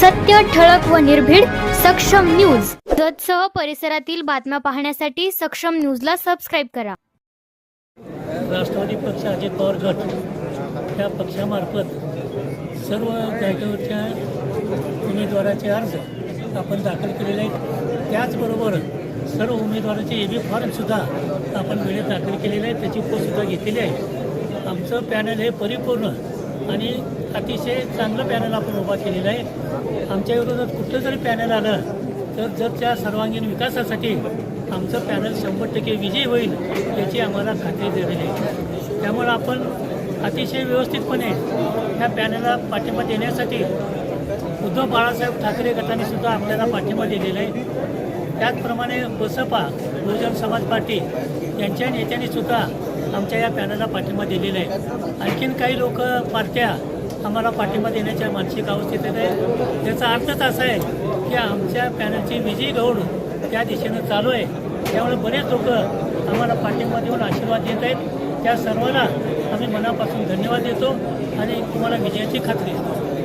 सत्य ठळक व निर्भीड सक्षम न्यूज. जतसह परिसरातील बातम्या पाहण्यासाठी सक्षम न्यूजला सबस्क्राईब करा. राष्ट्रवादी पक्ष अजित पवार गट या पक्षामार्फत सर्व जागेवरच्या उमेदवाराचे अर्ज आपण दाखल केलेले आहेत. त्याचबरोबर सर्व उमेदवाराचे ए बी फॉर्मसुद्धा आपण वेळेत दाखल केलेले आहेत. त्याची पोस्टसुद्धा घेतलेली आहे. आमचं पॅनल हे परिपूर्ण आणि अतिशय चांगलं पॅनल आपण उभा केलेलं आहे. आमच्या विरोधात कुठलं जरी पॅनल आलं तर जगच्या सर्वांगीण विकासासाठी आमचं पॅनल शंभर टक्के विजयी होईल याची आम्हाला खात्री दिलेली आहे. त्यामुळे आपण अतिशय व्यवस्थितपणे ह्या पॅनलला पाठिंबा देण्यासाठी उद्धव बाळासाहेब ठाकरे गटाने सुद्धा आपल्याला पाठिंबा दिलेला आहे. त्याचप्रमाणे बसपा बहुजन समाज पार्टी यांच्या नेत्यांनी सुद्धा आमच्या या पॅनलला पाठिंबा दिलेला आहे. आणखीन काही लोक पार्ट्या आम्हाला पाठिंबा देण्याच्या मानसिक अवस्थेत आहे त्याचा अर्थच असा आहे की आमच्या पॅनलची विजयी गौड त्या दिशेनं चालू आहे. त्यामुळे बरेच लोक आम्हाला पाठिंबा देऊन आशीर्वाद देत आहेत. त्या सर्वांना आम्ही मनापासून धन्यवाद देतो आणि तुम्हाला विजयाची खात्री देतो